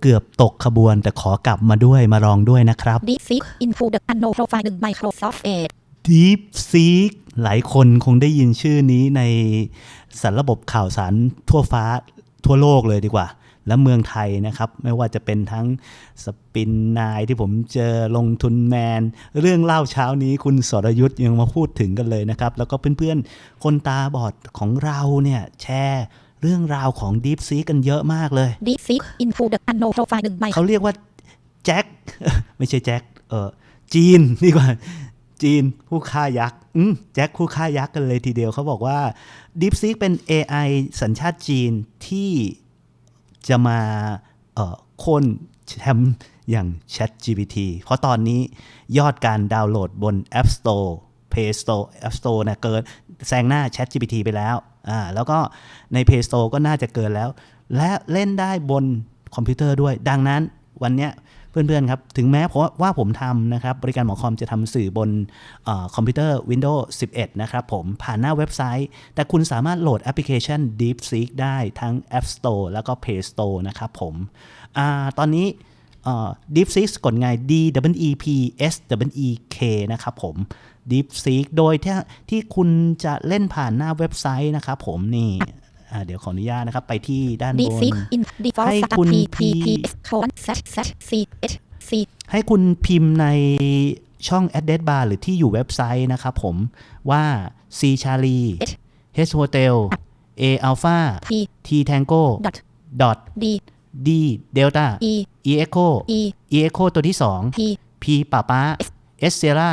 เกือบตกขบวน แต่ขอกลับมาด้วยมาลองด้วยนะครับ DeepSeek Info the Unknown Profile 1 Microsoft Edge Deep Seek หลายคนคงได้ยินชื่อนี้ในสารระบบข่าวสารทั่วฟ้าทั่วโลกเลยดีกว่า และเมืองไทยนะครับ ไม่ว่าจะเป็นทั้งสปินนายที่ผมเจอลงทุนแมน เรื่องเล่าเช้านี้คุณสรยุทธ์ยังมาพูดถึงกันเลยนะครับ แล้วก็เพื่อนๆ คนตาบอดของเราเนี่ยแชร์ เรื่องราวของ Deep Seek กันเยอะมากเลย DeepSeek Info the Unknown Profile 1 Microsoft เขาเรียกว่าแจ็คไม่ใช่แจ็คเออจีนดีกว่าจีนผู้ฆ่ายักษ์อืมแจ็คผู้ฆ่ายักษ์กันเลยทีเดียวเขาบอกว่า DeepSeek เป็น AI สัญชาติจีนที่จะมาเอ่อโค่นแชมป์อย่าง ChatGPT เพราะตอนนี้ยอดการดาวน์โหลดบน App Store Play Store App Store นะเกินแซงหน้า ChatGPT ไปแล้วอ่าแล้วก็ใน Play Store ก็น่าจะเกินแล้ว และเล่นได้บนคอมพิวเตอร์ด้วย ดังนั้นวันเนี้ยเพื่อนๆครับ ถึงแม้เพราะว่าผมทำนะครับ บริการหมอคอมจะทำสื่อบนอคอมพิวเตอร์ Windows 11 นะครับผมผ่านหน้าเว็บไซต์ แต่คุณสามารถโหลดแอปพลิเคชัน DeepSeek ได้ทั้ง App Store แล้วก็ Play Store นะครับผมอาตอนนี้ DeepSeek กดไง D W E P S W E K นะครับผม DeepSeek โดยที่ที่คุณจะเล่นผ่านหน้าเว็บไซต์นะครับผมนี่อ่าเดี๋ยวขออนุญาตนะครับ ไปที่ด้านบน DeepSeek in default ให้ start คุณ P P P P S colon slash slash C H C ให้คุณพิมพ์ในช่อง address bar หรือที่อยู่เว็บไซต์นะครับผมว่า C Charlie H Hotel A Alpha T T Tango dot dot D D Delta E E Echo E E Echo ตัวที่ P 2 P ป้าป้า S Sierra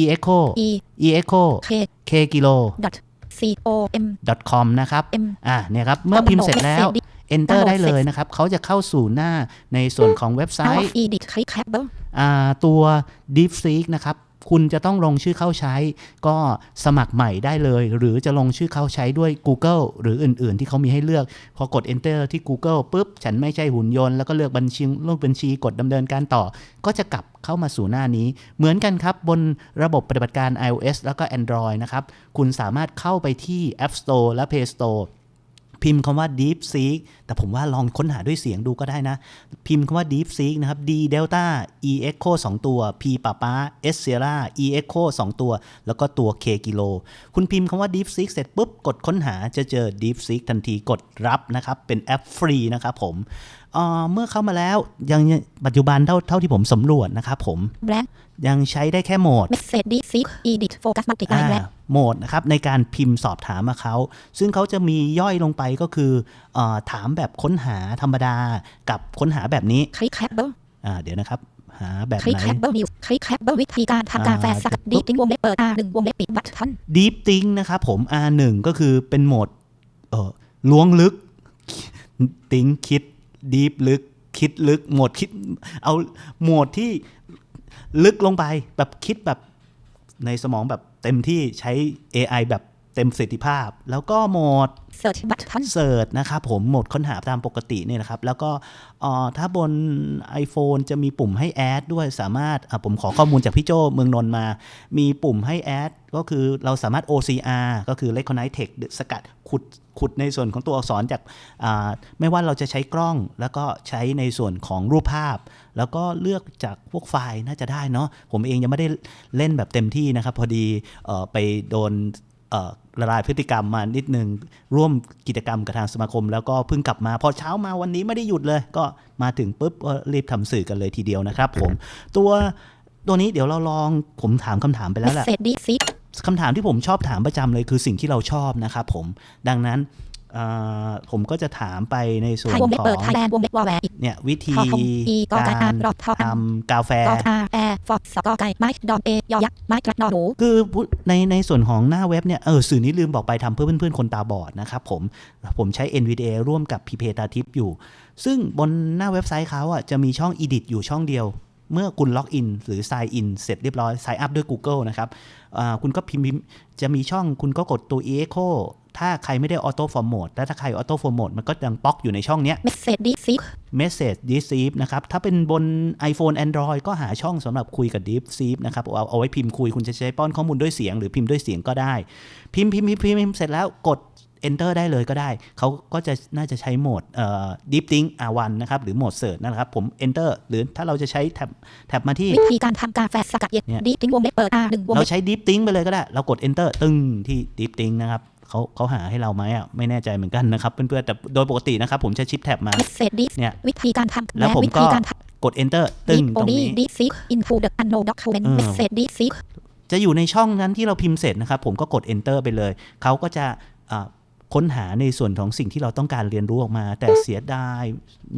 E E Echo E E Echo K K Kilo dot C O M com นะครับ M อ่า เนี่ยครับ เมื่อพิมพ์เสร็จแล้ว enter ได้เลยนะครับ เขาจะเข้าสู่หน้าในส่วนของเว็บไซ Now ต์ edit clickable อ่า ตัว DeepSeek นะครับ คุณจะต้องลงชื่อเข้าใช้ ก็สมัครใหม่ได้เลย หรือจะลงชื่อเข้าใช้ด้วย Google หรืออื่น ๆ ที่เขามีให้เลือก พอกด Enter ที่ Google ปุ๊บ ฉันไม่ใช่หุ่นยนต์ แล้วก็เลือกบัญชีลือกบัญชีกดดำเนินการต่อ ก็จะกลับเข้ามาสู่หน้านี้ เหมือนกันครับ บนระบบปฏิบัติการ iOS แล้วก็ Android นะครับ คุณสามารถเข้าไปที่ App Store และ Play Store พิมพ์คำว่า Deep Seek แต่ผมว่าลองค้นหาด้วยเสียงดูก็ได้นะ พิมพ์คำว่า Deep Seek นะครับ D Delta E Echo 2 ตัว P ป้าป้า S Sierra E Echo 2 ตัว แล้วก็ตัว K กิโล คุณพิมพ์คำว่า Deep Seek เสร็จปุ๊บ กดค้นหาจะเจอ Deep Seek ทันทีกดรับนะครับ เป็นแอปฟรีนะครับผม เอ่อเมื่อเข้ามาแล้วยังปัจจุบันเท่าเท่าที่ผมสำรวจนะครับผม blank ยังใช้ได้แค่โหมด message DeepSeek edit focus multiply อ่า blank โหมดนะครับในการพิมพ์สอบถามมาเขา ซึ่งเขาจะมีย่อยลงไปก็คือเออถามแบบค้นหาธรรมดากับค้นหาแบบนี้ clickable อ่าเดี๋ยวนะครับ หาแบบไหน clickable news clickable วิธีการทำกาแฟสกัด deep วงเล็บเปิด R 1วงเล็บปิด button Deep Think นะครับผม R1 ก็คือเป็นโหมดเออล้วงลึกติ้งคิด Deep ลึกคิดลึกโหมดคิด เอาโหมดที่ลึกลงไปแบบคิดแบบในสมองแบบเต็มที่ใช้ AI แบบเต็มประสิทธิภาพ แล้วก็โหมด search button เสิร์ชนะครับผมโหมดค้นหาตามปกติเนี่ยนะครับ แล้วก็เอ่อถ้าบน iPhone จะมีปุ่มให้แอดด้วยสามารถอะผมขอข้อมูลจากพี่โจเมืองนนท์มา มีปุ่มให้แอดก็คือเราสามารถ OCR ก็คือ Recognize Text สกัดขุด ขุดในส่วนของตัวอักษรจากไม่ว่าเราจะใช้กล้อง แล้วก็ใช้ในส่วนของรูปภาพ แล้วก็เลือกจากพวกไฟล์น่าจะได้เนาะผมเองยังไม่ได้เล่นแบบเต็มที่นะครับ พอดีออไปโดนละลายพฤติกรรมมานิดนึง ร่วมกิจกรรมกับทางสมาคม แล้วก็เพิ่งกลับมา พอเช้ามาวันนี้ไม่ได้หยุดเลย ก็มาถึงปุ๊บก็รีบทำสื่อกันเลยทีเดียวนะครับผมตัวตัวนี้เดี๋ยวเราลองผมถามคำถามไปแล้วแหละ message DeepSeek คำถามที่ผมชอบถามประจำเลยคือสิ่งที่เราชอบนะครับผมดังนั้นเอ่อผมก็จะถามไปในส่วนไทยวงเล็บขอเปิดง Thailand วงเล็บวอลแวร์เนี่ยวิธีทอทงอีกอไก่การอะรอทออะทำกาแฟกออาแอร์ฟอกสกอไก่ไม้ดอนเอยอยักษ์ไม้กระดอหนูคือในในส่วนของหน้าเว็บเนี่ยเออสื่อนี้ลืมบอกไปทำเพื่อเพื่อนๆคนตาบอดนะครับผมผมใช้ NVDA ร่วมกับ p p ตาทิปอยู่ ซึ่งบนหน้าเว็บไซต์เขาอะจะมีช่อง Edit อยู่ช่องเดียว เมื่อคุณล็อกอินหรือ Sign In เสร็จเรียบร้อย Sign Up ด้วย Google นะครับอ่าคุณก็พิมพ์จะมีช่องคุณก็กดตัว Echo ถ้าใครไม่ได้ Auto Format และถ้าใคร Auto Format มันก็ยังป๊อกอยู่ในช่องเนี้ย message DeepSeek Message Receive นะครับ ถ้าเป็นบน iPhone Android ก็หาช่องสำหรับคุยกับ DeepSeek นะครับ เอาเอาไว้พิมพ์คุย คุณจะใช้ป้อนข้อมูลด้วยเสียง หรือพิมพ์ด้วยเสียงก็ได้ พิมพ์พิมพ์พิมพ์พิมพ์เสร็จแล้วกด enter ได้เลยก็ได้ เขาก็จะน่าจะใช้โหมดเอ่อ deep think R1 นะครับ หรือโหมด search นั่นแหละครับ ผม enter หรือถ้าเราจะใช้แท็บแท็บมาที่ วิธีการทำกาแฟสกัดเย็นเนี่ยดีติ้งวงเล็บเปิด R หนึ่งวงเราเล็บใช้ deep think ไปเลยก็ได้ เรากด enter ตึ้งที่ deep think นะครับเขาเขาหาให้เราไหมอะไม่แน่ใจเหมือนกันนะครับเพื่อนๆแต่โดยปกตินะครับผมจะชิปแท็บมาเมสเซจดิสเนี่ยวิธีการทำแล้วผมวิก็ธีการทกด enter ำตึ้ง Deep ตรง Only นี้ Deep Seek Into the Unknown Document เออ Message Deep Seek จะอยู่ในช่องนั้นที่เราพิมพ์เสร็จนะครับ ผมก็กด enter ไปเลย เขาก็จะอ่า ค้นหาในส่วนของสิ่งที่เราต้องการเรียนรู้ออกมา แต่เสียดาย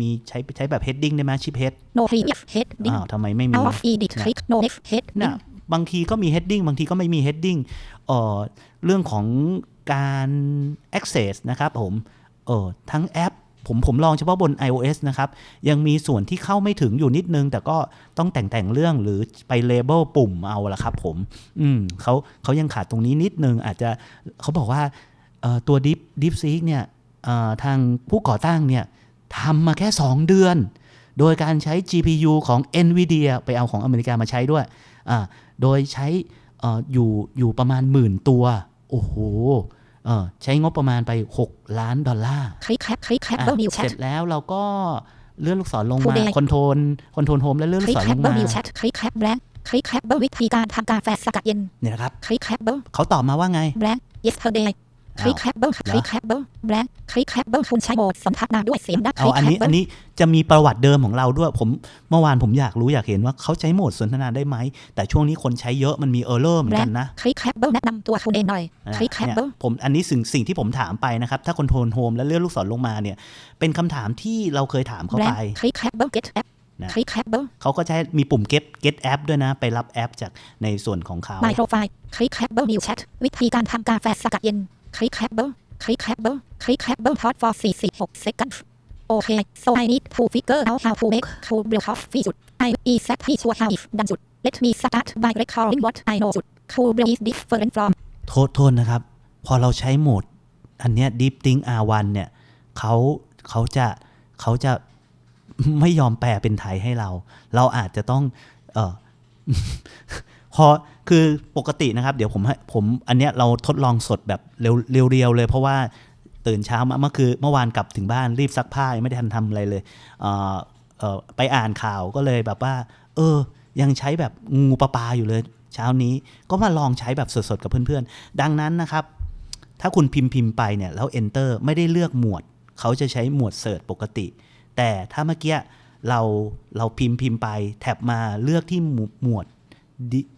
มีใช้ใช้แบบ heading ได้ไหมชิป head No previous heading อ้าวทำไมไม่มี Out of edit นะ click No next นะ heading บางทีก็มี heading บางทีก็ไม่มี heading เอ่อเรื่องของการ access นะครับผมเออทั้งแอปผมผมลองเฉพาะบน iOS นะครับ ยังมีส่วนที่เข้าไม่ถึงอยู่นิดนึง แต่ก็ต้องแต่งแต่งเรื่องหรือไป label ปุ่มเอาละครับผม อืมเขาเขายังขาดตรงนี้นิดนึง อาจจะเขาบอกว่า เอ่อตัว Deep DeepSeek เนี่ยเอ่อทางผู้ก่อตั้งเนี่ยทำมาแค่ 2 เดือน โดยการใช้ GPU ของ NVIDIA ไปเอาของอเมริกามาใช้ด้วยอ่าโดยใช้เอออยู่อยู่ประมาณหมื่นตัว โอ้โหเออใช้งบประมาณไป 6 ล้านดอลลาร์คลิกแคปคลิกแคปอะเบอร์นิวแชเสร็ทจแล้วเราก็เลื่อนลูกศรลงมา Today คอนโทรลคอนโทรลโฮมแล้วเลื่อนคลูลิกกศรแคลปงเบอมาร์นิวแชทคลิกแคปแบงค์คลิกแคปเบอร์วิธีการทำกาแฟสกัดเย็นเนี่ยนะครับคลิกแคปเบอร์เขาตอบมาว่าไงแบงค์ yesterday คลิกแคปเบอร์เหรอคลิกแคปเบอร์แบงค์คลิกแคปเบอร์คุณใช้โหมดสนทนาด้วยเสียงดังคเอาลิกอันแคปนี้เบออันร์นี้จะมีประวัติเดิมของเราด้วยผมเมื่อวานผมอยากรู้อยากเห็นว่าเขาใช้โหมดสนทนาได้ไหม แต่ช่วงนี้คนใช้เยอะมันมีเออร์เลอร์เหมือนกันนะคลิกแคปเบอร์แนะนำตัวคุณเองหน่อยอะคลิกแคปเนี่ยเบอร์ผมอันนี้สิ่งสิ่งที่ผมถามไปนะครับ ถ้าคอนโทรลโฮมแล้วเลื่อนลูกศรลงมาเนี่ย เป็นคำถามที่เราเคยถามเขาแบงไปค์คลิกแคปเบอร์ get app นะคลิกแคปเบอร์เขาก็ใช้มีปุ่ม get get app ด้วยนะ ไปรับแอปจากในส่วนของเขา My profile คลิกแคปเบอร์นิวแชทวิธีการทำกาแฟสกัดเย็น คลิกแคปเบอร์คลิกแคปเบอร์คลิกแคปเบอร์ hot for 46 seconds โอเค so I need to figure out how to make cold brew coffee จุด I exactly sure how if ดันจุด let me start by recalling what I know จุด cold brew is different from โทษโทษนะครับ พอเราใช้โหมด อันเนี้ย Deep Think R1 เนี่ยเขาเขาจะเขาจะไม่ยอมแปลเป็นไทยให้เรา เราอาจจะต้อง เออพอ คือปกตินะครับ เดี๋ยวผมให้ผมอันเนี้ยเราทดลองสดแบบเร็วเรียวเลย เพราะว่าตื่นเช้ามาเมื่อคือเมื่อวานกลับถึงบ้านรีบซักผ้ายังไม่ได้ทันทำอะไรเลยเเไปอ่านข่าวก็เลยแบบว่า เออ ยังใช้แบบงูปลาปลาอยู่เลยเช้านี้ก็มาลองใช้แบบสดๆกับเพื่อนๆ ดังนั้นนะครับ ถ้าคุณพิมพ์พิมพ์ไปเนี่ยแล้ว enter ไม่ได้เลือกหมวด เขาจะใช้หมวด search ปกติ แต่ถ้าเมื่อกี้เราเราพิมพ์พิมพ์ไปแท็บมาเลือกที่หมวด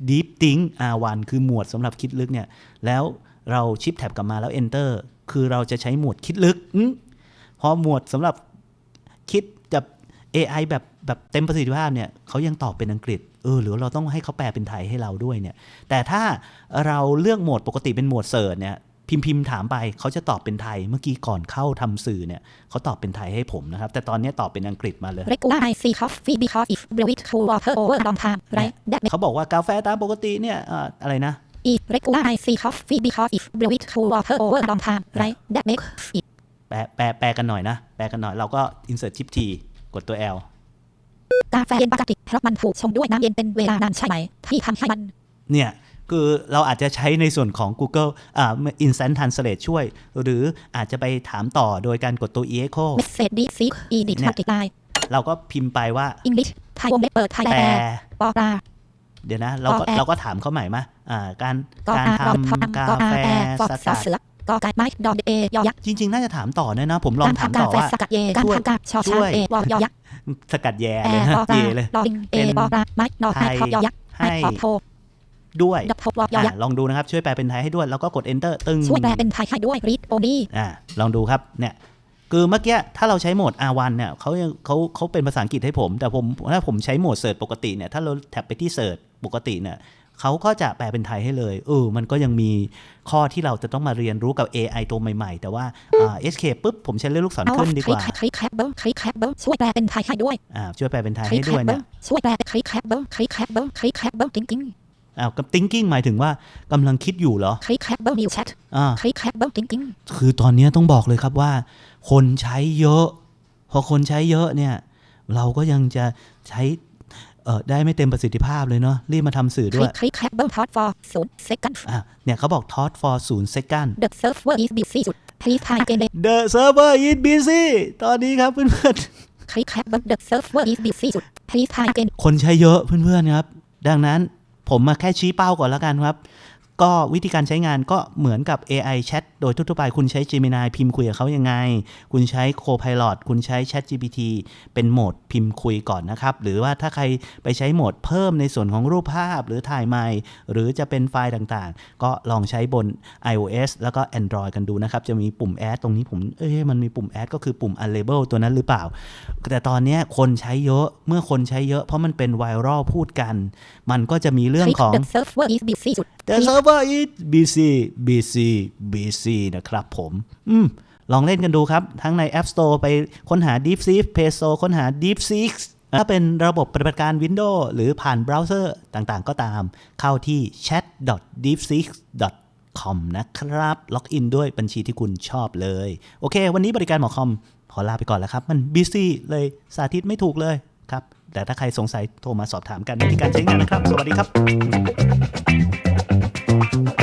ดีฟติ้งอาวันคือหมวดสำหรับคิดลึกเนี่ย แล้วเราชิปแท็บกลับมาแล้ว enter คือเราจะใช้หมวดคิดลึกอพอหมวดสำหรับคิดแบบ AI แบบแบบเต็มประสิทธิภาพเนี่ยเขายังตอบเป็นอังกฤษเออหรือเราต้องให้เขาแปลเป็นไทยให้เราด้วยเนี่ย แต่ถ้าเราเลือกโหมดปกติเป็นโหมดเสิร์ชเนี่ย พิมพ์พิมพ์ถามไปเขาจะตอบเป็นไทยเมื่อกี้ก่อนเข้าทำสื่อเนี่ยเขาตอบเป็นไทยให้ผมนะครับ แต่ตอนนี้ตอบเป็นอังกฤษมาเลย regular I see coffee because if brew it cold water over long time right that เขาบอกว่ากาแฟตามปกติเนี่ยเอ่ออะไรนะ is regular I see coffee because if brew it cold water over long time right that makes it แปลแปลแปลกันหน่อยนะ แปลกันหน่อยเราก็ insert chip T กดตัว L กาแฟเย็นปกติเพราะมันถูกชงด้วยน้ำเย็นเป็นเวลานานใช่ไหมที่ทำให้มัน เนี่ย คือเราอาจจะใช้ในส่วนของ Google อ่า Instant Translate ช่วย หรืออาจจะไปถามต่อโดยการกดตัว echo message deep seek edit เนี่ย multiply เราก็พิมพ์ไปว่า English ไทยวงเล็บเปิดไทยแปลแอร์ปอปลาเดี๋ยวนะ เราก็กอแอเราก็ถามเขาใหม่มาอ่าการกอการอารอทอทำกากออาแฟแอร์ฟอสสอกัดเสือกอไก่ไม้ดอเอยอยักษ์จริง ๆ น่าจะถามต่อเนี่ยนะ ผมลองการถามทำกาต่อแฟว่าสกัดเยการช่วยทำกาชอช่ช้างวยเอวอยอยักษ์สกัดแย่แอเลยร์นะปอปลาเยเลยดอดิงเอเป็นปอปลาไม้ดอไทไม้ยทอยอยักษ์ให้ไม้พอโท ด้วยดับทบวอยออะยักษ์ลองดูนะครับช่วยแปลเป็นไทยให้ด้วย แล้วก็กด enter ตึ้งช่วยแปลเป็นไทยให้ด้วย read only อ่าลองดูครับเนี่ยคือเมื่อกี้ถ้าเราใช้โหมด R1 เนี่ยเขายังเขาเขาเป็นภาษาอังกฤษให้ผม แต่ผมถ้าผมใช้โหมดเสิร์ชปกติเนี่ยถ้าเราแท็บไปที่เสิร์ชปกติเนี่ยเขาก็จะแปลเป็นไทยให้เลยเออมันก็ยังมีข้อที่เราจะต้องมาเรียนรู้กับ AI ตัวใหม่ๆ แต่ว่าอ่า escape ปุ๊บผมใช้เลื่อนลูกศรเอาขึ้นดีกว่าคลิกแคปเบอร์คลิกแคปเบอร์ช่วยแปลเป็นไทยให้ด้วยอ่าช่วยแปลเป็นไทยคลิกให้แคด้วยปเบอเนี่ยร์ช่วยแปลคลิกแคปเบอร์คลิกแคปเบอร์คลิกแคปเบอร์จริง อ้าวกับ thinking หมายถึงว่ากำลังคิดอยู่เหรอๆคลิกแคปเบอร์นิวแชทอ่า คลิกแคปเบอร์จริงคือตอนนี้ต้องบอกเลยครับว่า คนใช้เยอะ พอคนใช้เยอะเนี่ย เราก็ยังจะใช้เออได้ไม่เต็มประสิทธิภาพเลยเนาะรีบมาทำสื่อๆคด้ลิวยกคลิกแคปเบอร์ทอด for ศูนย์ second อะเนี่ยเขาบอก taught for 0 second the server is busy จุด Please try again The server is busy ตอนนี้ครับเพื่อนๆคลิกแคปเบอร์ The server is busy จุด Please try again คนใช้เยอะเพื่อนๆครับ ดังนั้น ผมมาแค่ชี้เป้าก่อนแล้วกันครับ ก็วิธีการใช้งานก็เหมือนกับ AI Chat โดยทั่วไปคุณใช้ Gemini พิมพ์คุยกับเขายังไง คุณใช้ Copilot คุณใช้ Chat GPT เป็นโหมดพิมพ์คุยก่อนนะครับ หรือว่าถ้าใครไปใช้โหมดเพิ่มในส่วนของรูปภาพ หรือถ่ายใหม่ หรือจะเป็นไฟล์ต่างๆ ก็ลองใช้บน iOS แล้วก็ Android กันดูนะครับ จะมีปุ่ม Add ตรงนี้ผม เอ้ยมันมีปุ่ม Add ก็คือปุ่ม Unlabel ตัวนั้นหรือเปล่า แต่ตอนนี้คนใช้เยอะเมื่อคนใช้เยอะ เพราะมันเป็นไวรัลพูดกัน มันก็จะมีเรื่องคลิกของ The server is busy busy busy busy นะครับผม อืม ลองเล่นกันดูครับ ทั้งใน App Store ไปค้นหา DeepSeek Play Store ค้นหา DeepSeek ถ้าเป็นระบบปฏิบัติการ Windows หรือผ่านเบราว์เซอร์ต่างๆ ก็ตาม เข้าที่ chat.deepseek.com นะครับ ล็อกอินด้วยบัญชีที่คุณชอบเลย โอเค วันนี้บริการหมอคอม ขอลาไปก่อนแล้วครับ มัน busy เลยสาธิตไม่ถูกเลย แต่ถ้าใครสงสัยโทรมาสอบถามกันในธีการใช้งานนะครับ สวัสดีครับ